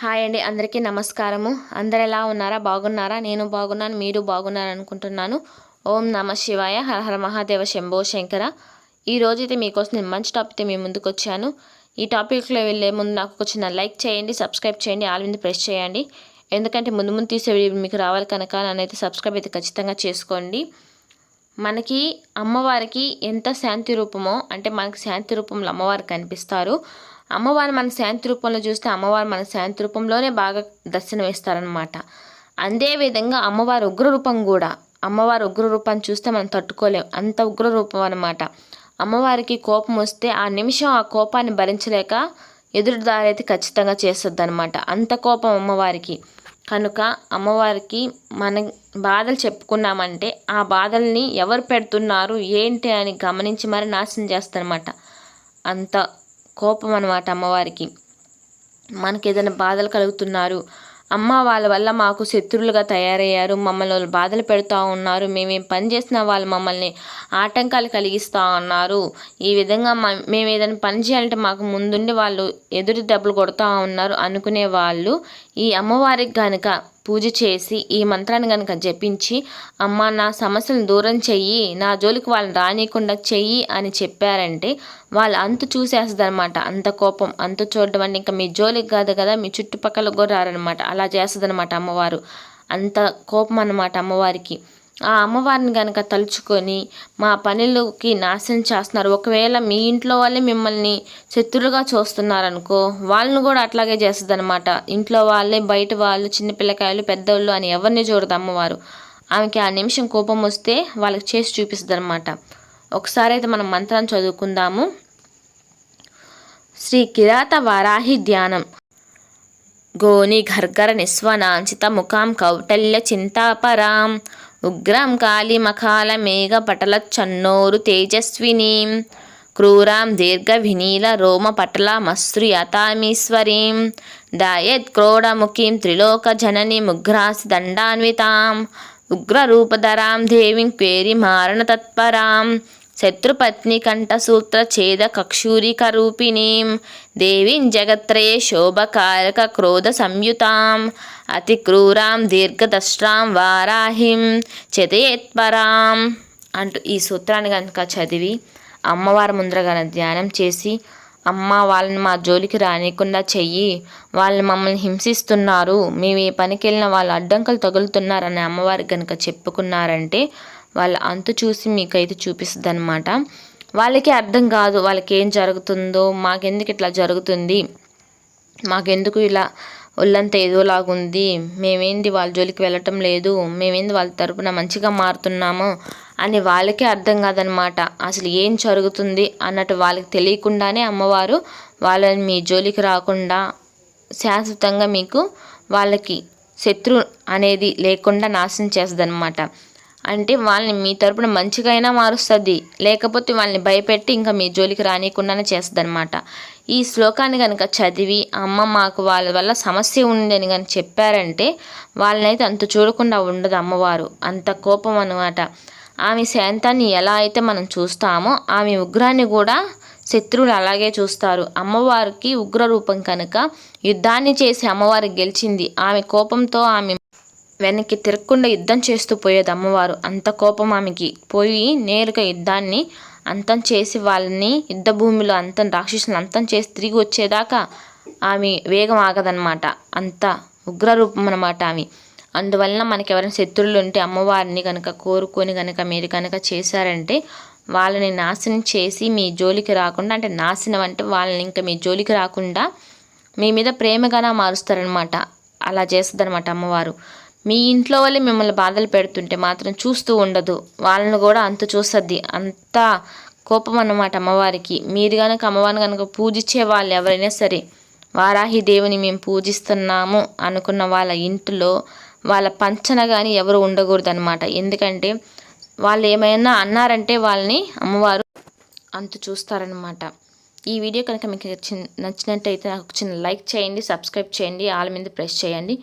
Hi అండి అందరికీ నమస్కారము. అందరు ఎలా ఉన్నారా? బాగున్నారా? నేను బాగున్నాను మీరు బాగున్నారు అనుకుంటున్నాను ఓం నమ శివాయ హర హర మహాదేవ శంభో శంకర. ఈ అయితే మీకోసం నేను మంచి టాపిక్తో మీ ముందుకు వచ్చాను ఈ టాపిక్లో వెళ్ళే ముందు నాకు ఒక చిన్న లైక్ చేయండి సబ్స్క్రైబ్ చేయండి ఆల్ మీద ప్రెస్ చేయండి. ఎందుకంటే ముందు ముందు తీసే వీడియో మీకు రావాలి కనుక నన్నైతే సబ్స్క్రైబ్ అయితే ఖచ్చితంగా చేసుకోండి. మనకి అమ్మవారికి ఎంత శాంతి రూపమో అంటే మనకి శాంతి రూపంలో అమ్మవారు కనిపిస్తారు. అమ్మవారు మన శాంతి రూపంలో చూస్తే అమ్మవారు మన శాంతి రూపంలోనే బాగా దర్శనం ఇస్తారనమాట అదేవిధంగా అమ్మవారి ఉగ్ర రూపం కూడా అమ్మవారి ఉగ్రరూపాన్ని చూస్తే మనం తట్టుకోలేం. అంత ఉగ్ర రూపం అనమాట అమ్మవారికి కోపం వస్తే ఆ నిమిషం ఆ కోపాన్ని భరించలేక ఎదురు దారి అయితే ఖచ్చితంగా చేస్తుంది అనమాట అంత కోపం అమ్మవారికి. కనుక అమ్మవారికి మన బాధలు చెప్పుకున్నామంటే ఆ బాధల్ని ఎవరు పెడుతున్నారు ఏంటి అని గమనించి మరి నాశనం చేస్తారనమాట అంత కోపం అనమాట అమ్మవారికి. మనకి ఏదైనా బాధలు కలుగుతున్నారు. అమ్మ వాళ్ళ వల్ల మాకు శత్రువులుగా తయారయ్యారు. మమ్మల్ని వాళ్ళు బాధలు పెడుతూ ఉన్నారు. మేమేం పని చేసినా వాళ్ళు మమ్మల్ని ఆటంకాలు కలిగిస్తూ ఉన్నారు ఈ విధంగా మేము ఏదైనా పని చేయాలంటే మాకు ముందుండి వాళ్ళు ఎదురు దెబ్బలు కొడుతూ ఉన్నారు అనుకునే వాళ్ళు ఈ అమ్మవారికి కనుక పూజ చేసి ఈ మంత్రాన్ని కనుక జపించి అమ్మ నా సమస్యలను దూరం చెయ్యి నా జోలికి వాళ్ళని రానియకుండా చెయ్యి అని చెప్పారంటే వాళ్ళు అంత చూసేస్తుందనమాట అంత కోపం అంత చూడడం అంటే ఇంకా మీ జోలికి కాదు కదా మీ చుట్టుపక్కల కూడా రారనమాట అలా చేస్తుందనమాట అమ్మవారు. అంత కోపం అన్నమాట అమ్మవారికి. ఆ అమ్మవారిని కనుక తలుచుకొని మా పనులకి నాశనం చేస్తున్నారు. ఒకవేళ మీ ఇంట్లో వాళ్ళే మిమ్మల్ని శత్రులుగా చూస్తున్నారనుకో వాళ్ళని కూడా అట్లాగే చేస్తుంది అనమాట ఇంట్లో వాళ్ళే బయట వాళ్ళు చిన్నపిల్లకాయలు పెద్దోళ్ళు అని ఎవరిని చూడదు అమ్మవారు. ఆమెకి ఆ నిమిషం కోపం వస్తే వాళ్ళకి చేసి చూపిస్తుంది అనమాట ఒకసారి అయితే మనం మంత్రాన్ని చదువుకుందాము. శ్రీ కిరాత వారాహి ధ్యానం. గోని గర్గర నిస్వనాంచిత ముఖాం కౌటల్య చింతాపరాం. ఉగ్రం కాళిమఖాల మేఘ చన్నోరు తేజస్వినీం. క్రూరాం దీర్ఘ వినీల రోమ పటల మశ్రుయతామీశ్వరీం దాయత్ క్రోడముఖీం త్రిలోక జనని ముగ్రాసి దండాన్వితాం. ఉగ్రరూపధరాం దేవిం క్వేరి మారణ తత్పరాం శత్రుపత్ని కంఠసూత్ర ఛేద కక్షూరికరూపిణీం దేవీం జగత్రయే శోభకారక క్రోధ సంయుతాం అతి క్రూరాం దీర్ఘదష్ట్రాం వారాహిం చతయేత్పరాం. అంటూ ఈ సూత్రాన్ని కనుక చదివి అమ్మవారి ముందర ధ్యానం చేసి అమ్మ వాళ్ళని మా జోలికి రానియకుండా చెయ్యి. వాళ్ళు మమ్మల్ని హింసిస్తున్నారు. మేము ఏ పనికి వెళ్ళిన వాళ్ళు అడ్డంకులు తగులుతున్నారని అమ్మవారికి కనుక చెప్పుకున్నారంటే వాళ్ళ అంతు చూసి మీకైతే చూపిస్తుంది అనమాట వాళ్ళకి అర్థం కాదు వాళ్ళకి ఏం జరుగుతుందో మాకెందుకు ఇట్లా జరుగుతుంది? మాకెందుకు ఇలా ఒళ్ళంతా ఏదోలాగుంది మేమేంది వాళ్ళ జోలికి వెళ్ళటం లేదు. మేమేంది వాళ్ళ తరపున మంచిగా మారుతున్నాము అని వాళ్ళకే అర్థం కాదనమాట. అసలు ఏం జరుగుతుంది అన్నట్టు వాళ్ళకి తెలియకుండానే అమ్మవారు వాళ్ళని మీ జోలికి రాకుండా శాశ్వతంగా మీకు వాళ్ళకి శత్రు అనేది లేకుండా నాశనం చేస్తుంది అనమాట అంటే వాళ్ళని మీ తరపున మంచిగా అయినా మారుస్తుంది. లేకపోతే వాళ్ళని భయపెట్టి ఇంకా మీ జోలికి రానియకుండానే చేస్తుంది అనమాట ఈ శ్లోకాన్ని కనుక చదివి అమ్మ మాకు వాళ్ళ వల్ల సమస్య ఉందని కనుక చెప్పారంటే వాళ్ళనైతే అంత చూడకుండా ఉండదు అమ్మవారు. అంత కోపం అనమాట ఆమె శాంతాన్ని ఎలా అయితే మనం చూస్తామో ఆమె ఉగ్రాన్ని కూడా శత్రువులు అలాగే చూస్తారు. అమ్మవారికి ఉగ్ర రూపం కనుక యుద్ధాన్ని చేసి అమ్మవారు గెలిచింది. ఆమె కోపంతో ఆమె వెనక్కి తిరగకుండా యుద్ధం చేస్తూ పోయేది అమ్మవారు. అంత కోపం ఆమెకి. పోయి నేరుగా యుద్ధాన్ని అంతం చేసి వాళ్ళని యుద్ధ భూమిలో అంతం రాక్షసులను అంతం చేసి తిరిగి వచ్చేదాకా ఆమె వేగం ఆగదనమాట అంత ఉగ్రరూపం అనమాట ఆమె. అందువలన మనకి ఎవరైనా శత్రువులు ఉంటే అమ్మవారిని కనుక కోరుకొని కనుక మీరు కనుక చేశారంటే వాళ్ళని నాశనం చేసి మీ జోలికి రాకుండా అంటే నాశనం అంటే వాళ్ళని ఇంకా మీ జోలికి రాకుండా మీ మీద ప్రేమగానే మారుస్తారనమాట అలా చేస్తుందనమాట అమ్మవారు. మీ ఇంట్లో వాళ్ళే మిమ్మల్ని బాధలు పెడుతుంటే మాత్రం చూస్తూ ఉండదు. వాళ్ళని కూడా అంత చూస్తుంది అంత కోపం అన్నమాట అమ్మవారికి. మీరు కనుక అమ్మవారిని కనుక పూజించే వాళ్ళు ఎవరైనా సరే వారాహి దేవుని మేము పూజిస్తున్నాము అనుకున్న వాళ్ళ ఇంట్లో వాళ్ళ పంచన కానీ ఎవరు ఉండకూడదు అనమాట ఎందుకంటే వాళ్ళు ఏమైనా అన్నారంటే వాళ్ళని అమ్మవారు అంత చూస్తారనమాట ఈ వీడియో కనుక మీకు నచ్చినట్టయితే నాకు చిన్న లైక్ చేయండి సబ్స్క్రైబ్ చేయండి ఆల్ మీద ప్రెస్ చేయండి.